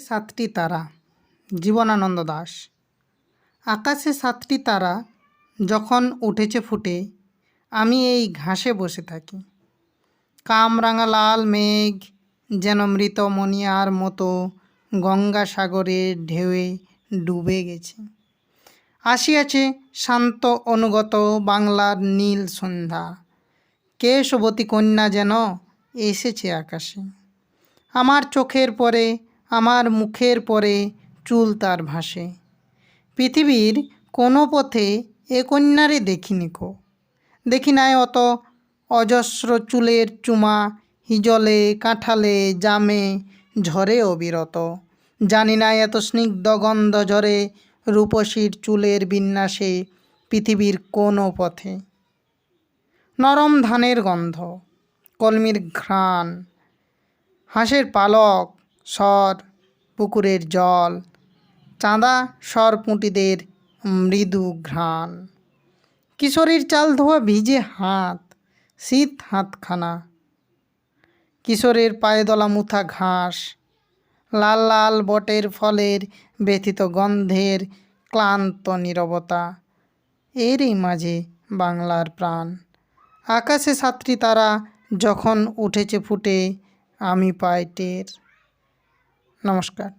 সাতটি তারা, জীবনানন্দ দাস। আকাশে সাতটি তারা যখন উঠেছে ফুটে, আমি এই ঘাসে বসে থাকি। কামরাঙা লাল মেঘ যেন মৃত মনিয়ার মতো গঙ্গা গঙ্গাসাগরের ঢেউয়ে ডুবে গেছে। আসিয়াছে শান্ত অনুগত বাংলার নীল সন্ধ্যা। কেশবতী কন্যা যেন এসেছে আকাশে। আমার চোখের পরে আমার মুখের পরে চুল তার ভাসে। পৃথিবীর কোনো পথে এ কন্যারে দেখিনি কো। দেখি নাই অত অজস্র চুলের চুমা, হিজলে, কাঁঠালে, জামে, ঝরে অবিরত। জানি না এত স্নিগ্ধ গন্ধ ঝরে রূপসীর চুলের বিন্যাসে পৃথিবীর কোনো পথে। নরম ধানের গন্ধ, কলমির ঘ্রাণ, হাঁসের পালক স্বর, পুকুরের জল, চাঁদা সরপুঁটিদের মৃদু ঘ্রাণ। কিশোরীর চাল ধোয়া ভিজে হাত, শীত হাতখানা। কিশোরের পায়ে দলা মুথা ঘাস, লাল লাল বটের ফলের ব্যথিত গন্ধের ক্লান্ত নীরবতা। এরই মাঝে বাংলার প্রাণ। আকাশে সাতটি তারা যখন উঠেছে ফুটে, আমি পাই টের। নমস্কার।